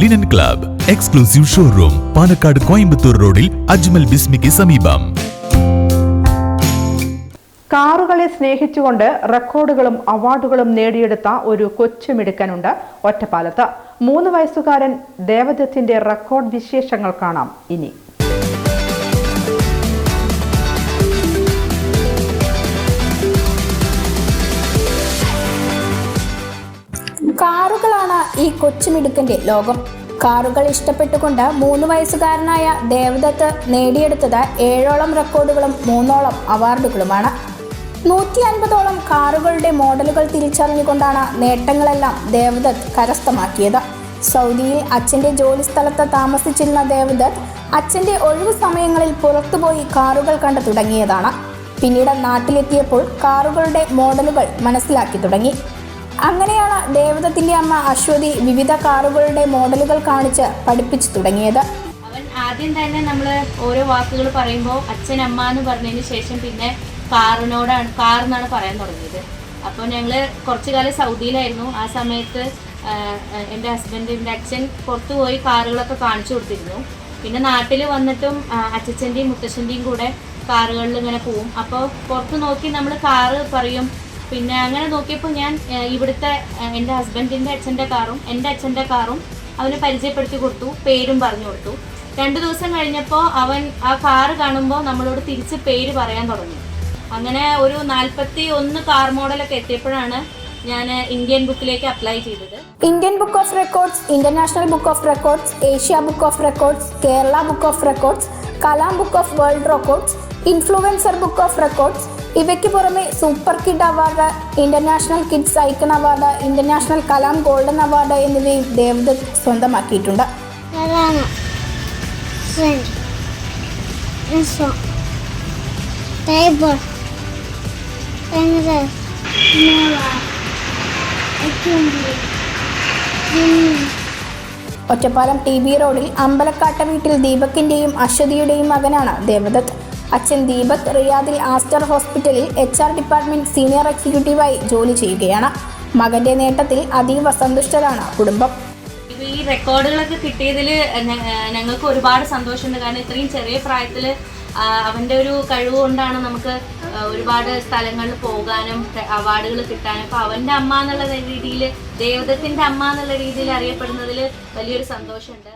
Linen club exclusive showroom Palakkad Coimbatore റോഡിൽ അജ്മൽ ബിസ്മിക്ക് സമീപം. കാറുകളെ സ്നേഹിച്ചുകൊണ്ട് റെക്കോർഡുകളും അവാർഡുകളും നേടിയെടുത്ത ഒരു കൊച്ചുമിടുക്കനുണ്ട് ഒറ്റപ്പാലത്ത്. മൂന്ന് വയസ്സുകാരൻ ദേവദത്തിന്റെ റെക്കോർഡ് വിശേഷങ്ങൾ കാണാം. ഇനി കാറുകളാണ് ഈ കൊച്ചുമിടുക്കന്റെ ലോകം. കാറുകൾ ഇഷ്ടപ്പെട്ടുകൊണ്ട് മൂന്ന് വയസ്സുകാരനായ ദേവദത്ത് നേടിയെടുത്തത് ഏഴോളം റെക്കോർഡുകളും മൂന്നോളം അവാർഡുകളുമാണ്. നൂറ്റി അൻപതോളം കാറുകളുടെ മോഡലുകൾ തിരിച്ചറിഞ്ഞുകൊണ്ടാണ് നേട്ടങ്ങളെല്ലാം ദേവദത്ത് കരസ്ഥമാക്കിയത്. സൗദിയിൽ അച്ഛന്റെ ജോലി സ്ഥലത്ത് താമസിച്ചിരുന്ന ദേവദത്ത് അച്ഛന്റെ ഒഴിവു സമയങ്ങളിൽ പുറത്തുപോയി കാറുകൾ കണ്ടു തുടങ്ങിയതാണ്. പിന്നീട് നാട്ടിലെത്തിയപ്പോൾ കാറുകളുടെ മോഡലുകൾ മനസ്സിലാക്കി തുടങ്ങി. അങ്ങനെയാണ് ദേവതത്തിന്റെ അമ്മ അശ്വതി വിവിധ കാറുകളുടെ മോഡലുകൾ കാണിച്ച് പഠിപ്പിച്ചു തുടങ്ങിയത്. അവൻ ആദ്യം തന്നെ നമ്മൾ ഓരോ വാക്കുകൾ പറയുമ്പോൾ അച്ഛൻ അമ്മ എന്ന് പറഞ്ഞതിന് ശേഷം പിന്നെ കാറിനോടാണ് കാർ എന്നാണ് പറയാൻ തുടങ്ങിയത്. അപ്പോൾ ഞങ്ങൾ കുറച്ചു കാലം സൗദിയിലായിരുന്നു. ആ സമയത്ത് ആ, ഹസ്ബൻഡ് എന്റെ അച്ഛൻ പുറത്തു പോയി കാറുകളൊക്കെ കാണിച്ചു കൊടുത്തിരുന്നു. പിന്നെ നാട്ടിൽ വന്നിട്ടും അച്ഛച്ചന്റെയും മുത്തശ്ശന്റെയും കൂടെ കാറുകളിൽ ഇങ്ങനെ പോവും. അപ്പോൾ പുറത്ത് നോക്കി നമ്മൾ കാറ് പറയും പിന്നെ അങ്ങനെ നോക്കിയപ്പോൾ ഞാൻ ഇവിടുത്തെ എന്റെ ഹസ്ബൻഡിന്റെ അച്ഛന്റെ കാറും എന്റെ അച്ഛന്റെ കാറും അവന് പരിചയപ്പെടുത്തി കൊടുത്തു പേരും പറഞ്ഞു കൊടുത്തു. രണ്ട് ദിവസം കഴിഞ്ഞപ്പോൾ അവൻ ആ കാറ് കാണുമ്പോൾ നമ്മളോട് തിരിച്ച് പേര് പറയാൻ തുടങ്ങി. അങ്ങനെ ഒരു നാൽപ്പത്തി ഒന്ന് കാർ മോഡലൊക്കെ എത്തിയപ്പോഴാണ് ഞാൻ ഇന്ത്യൻ ബുക്കിലേക്ക് അപ്ലൈ ചെയ്തത്. Indian book of records international book of records Asia book of records Kerala book of records Kalam book of world records influencer book of records ഇവയ്ക്ക് പുറമെ super kid award international kids icon award international Kalam golden award എന്നിവയും ദേവദത്ത് സ്വന്തമാക്കിയിട്ടുണ്ട്. Ottapalam T B റോഡിൽ അമ്പലക്കാട്ട വീട്ടിൽ ദീപക്കിന്റെയും അശ്വതിയുടെയും മകനാണ് ദേവദത്ത്. അച്ഛൻ ദീപക് റിയാദിൽ Aster ഹോസ്പിറ്റലിൽ എച്ച് ആർ ഡിപ്പാർട്ട്മെന്റ് സീനിയർ എക്സിക്യൂട്ടീവായി ജോലി ചെയ്യുകയാണ്. മകന്റെ നേട്ടത്തിൽ അതീവ സന്തുഷ്ടരാണ് കുടുംബം. ഈ റെക്കോർഡുകളൊക്കെ കിട്ടിയതിൽ ഞങ്ങൾക്ക് ഒരുപാട് സന്തോഷമുണ്ട്. കാരണം ഇത്രയും ചെറിയ പ്രായത്തിൽ അവന്റെ ഒരു കഴിവ് കൊണ്ടാണ് നമുക്ക് ഒരുപാട് സ്ഥലങ്ങളിൽ പോകാനും അവാർഡുകൾ കിട്ടാനും. അപ്പോൾ അവന്റെ അമ്മ എന്നുള്ള രീതിയിൽ ദൈവത്തിന്റെ അമ്മ എന്നുള്ള രീതിയിൽ അറിയപ്പെടുന്നതിൽ വലിയൊരു സന്തോഷമുണ്ട്.